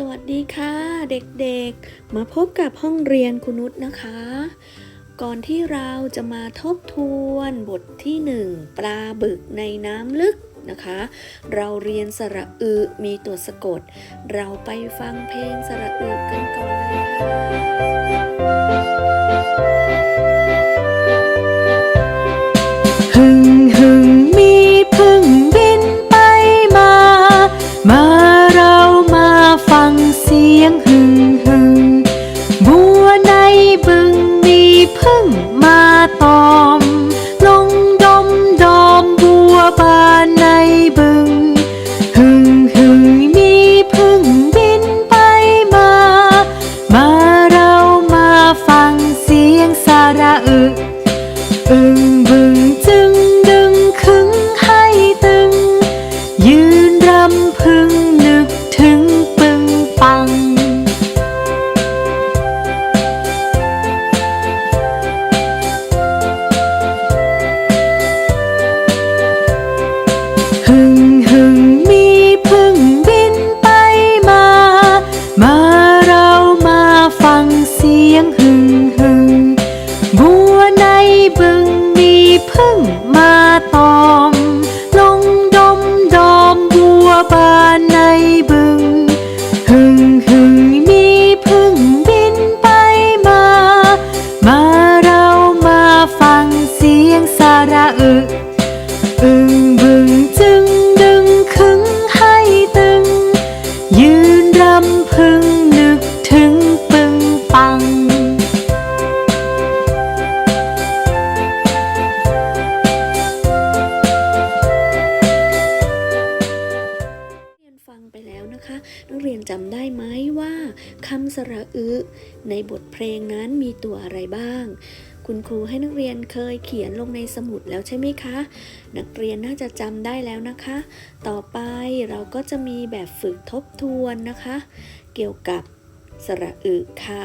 สวัสดีค่ะ เด็กๆ มาพบกับห้องเรียนคุณนุชนะคะ ก่อนที่เราจะมาทบทวนบทที่หนึ่งปลาบึกในน้ำลึกนะคะ เราเรียนสระอึมีตัวสะกด เราไปฟังเพลงสระอึกันก่อนเลยค่ะ สระอึในบทเพลงนั้นมีตัวอะไรบ้าง คุณครูให้นักเรียนเคยเขียนลงในสมุดแล้วใช่ไหมคะ นักเรียนน่าจะจำได้แล้วนะคะ ต่อไปเราก็จะมีแบบฝึกทบทวนนะคะ เกี่ยวกับสระอึค่ะ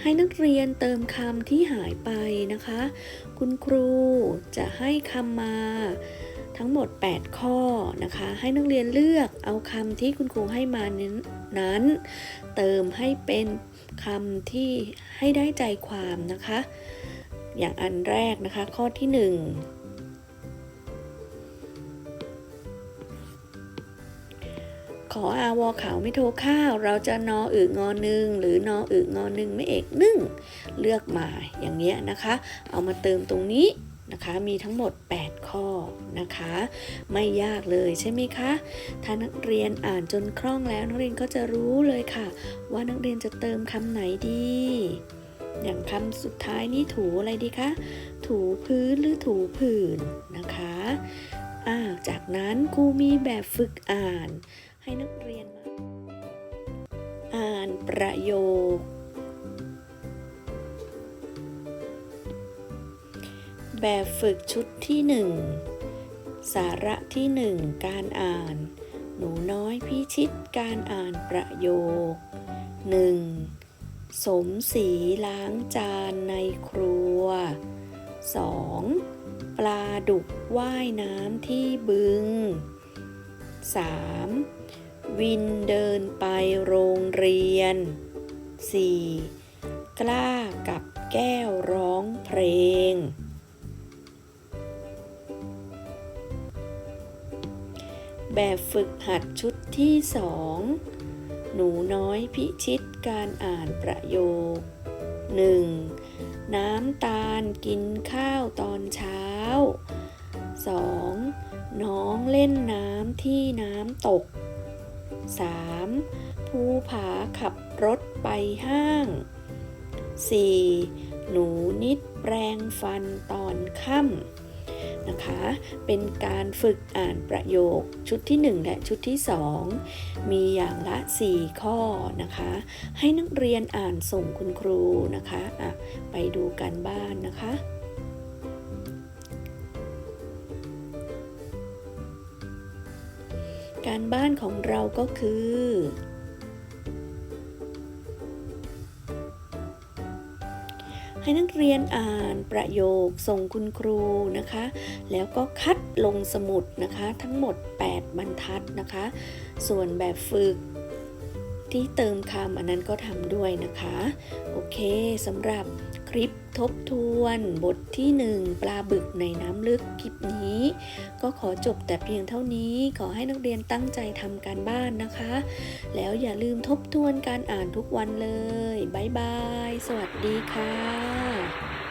ให้นักเรียนเติมคำที่หายไปนะคะ คุณครูจะให้คำมา ทั้งหมด 8 ข้อนะคะ ให้นักเรียนเลือกเอาคำที่คุณครูให้มานั้นนั้น เติมให้เป็นคำที่ให้ได้ใจความนะคะ อย่างอันแรกนะคะ ข้อที่ 1ขออาวอขาวไม่โทรข้าว เราจะนออึงอหนึ่งหรือนออึงอหนึ่งไม่เอกนึ่งเลือกมาอย่างเนี้ยนะคะ เอามาเติมตรงนี้ นะคะ มีทั้งหมด 8 ข้อนะคะ ไม่ยากเลยใช่ไหมคะ ถ้านักเรียนอ่านจนคล่องแล้วนักเรียนก็จะรู้เลยค่ะ ว่านักเรียนจะเติมคำไหนดี อย่างคำสุดท้ายนี้ถูอะไรดีคะ ถูพื้นหรือถูผื่นนะคะอ่าจากนั้นครูมีแบบฝึกอ่าน ให้นักเรียนมาอ่านประโยค แบบฝึกชุดที่หนึ่งสาระที่หนึ่งการอ่าน หนูน้อยพิชิตการอ่านประโยค 1. สมศรีล้างจานในครัว 2. ปลาดุกว่ายน้ำที่บึง 3. วินเดินไปโรงเรียน 4. กล้ากับแก้วร้องเพลง แบบฝึกหัดชุดที่สอง หนูน้อยพิชิตการอ่านประโยค 1. น้ำตาลกินข้าวตอนเช้า 2. น้องเล่นน้ำที่น้ำตก 3. ภูผาขับรถไปห้าง 4. หนูนิดแปรงฟันตอนค่ำ นะคะ เป็นการฝึกอ่านประโยคชุดที่ 1 และชุดที่ 2 มีอย่างละ 4 ข้อนะคะ ให้นักเรียนอ่านส่งคุณครูนะคะอะไปดูกันบ้านนะคะการบ้านของเราก็คือ ให้นักเรียนอ่านประโยคส่งคุณครูนะคะ แล้วก็คัดลงสมุดนะคะ ทั้งหมด 8 บรรทัดนะคะ ส่วนแบบฝึกที่เติมคำอันนั้นก็ทำด้วยนะคะ โอเคสำหรับ คลิปทบทวนบทที่ 1 ปลาบึกในน้ำลึกคลิปนี้ ก็ขอจบแต่เพียงเท่านี้ขอให้นักเรียนตั้งใจทำการบ้านนะคะ แล้วอย่าลืมทบทวนการอ่านทุกวันเลย บ๊ายบาย สวัสดีค่ะ